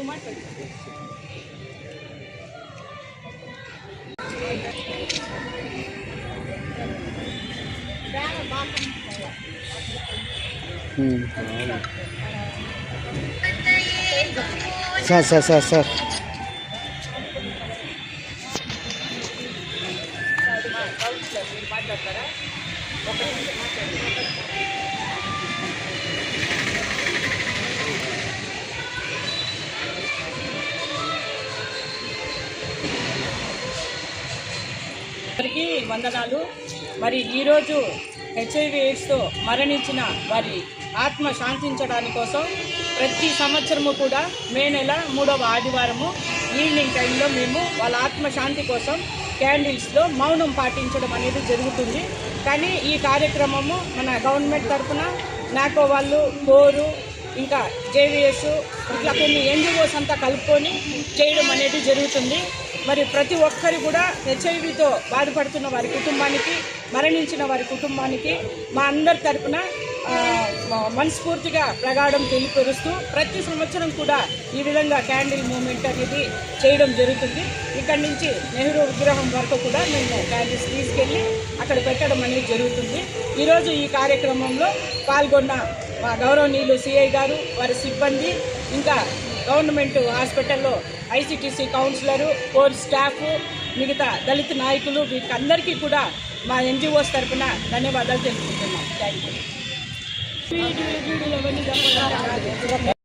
ಹೂ ಮಾಡಿ sir sir sir sir మాట్లాడతారా అందరికీ వందనాలు. మరి ఈరోజు హెచ్ఐవి ఎయిడ్స్తో మరణించిన వారి ఆత్మ శాంతించడానికి కోసం ప్రతి సంవత్సరము కూడా మే నెల మూడవ ఆదివారము ఈవినింగ్ టైంలో మేము వాళ్ళ ఆత్మ శాంతి కోసం క్యాండిల్స్లో మౌనం పాటించడం అనేది జరుగుతుంది. కానీ ఈ కార్యక్రమము మన గవర్నమెంట్ తరఫున నాకో వాళ్ళు కోరు ఇంకా జేవిఎస్ ఇట్లా కొన్ని ఎన్జిఓస్ అంతా కలుపుకొని చేయడం అనేది జరుగుతుంది. మరి ప్రతి ఒక్కరు కూడా హెచ్ఐవితో బాధపడుతున్న వారి కుటుంబానికి మరణించిన వారి కుటుంబానికి మా అందరి తరపున మనస్ఫూర్తిగా ప్రగాఢం తెలియపరుస్తూ ప్రతి సంవత్సరం కూడా ఈ విధంగా క్యాండిల్ మూమెంట్ అనేది చేయడం జరుగుతుంది. ఇక్కడి నుంచి నెహ్రూ విగ్రహం వరకు కూడా మేము క్యాండిల్స్ తీసుకెళ్ళి అక్కడ పెట్టడం అనేది జరుగుతుంది. ఈరోజు ఈ కార్యక్రమంలో పాల్గొన్న మా గౌరవనీయులు సిఐ గారు వారి సిబ్బంది ఇంకా గవర్నమెంట్ హాస్పిటల్లో ఐసిటీసీ కౌన్సిలరు కోర్ స్టాఫ్ మిగతా దళిత నాయకులు వీరికి కూడా మా ఎన్జిఓస్ తరఫున ధన్యవాదాలు తెలుపుకుంటున్నాం. Thank you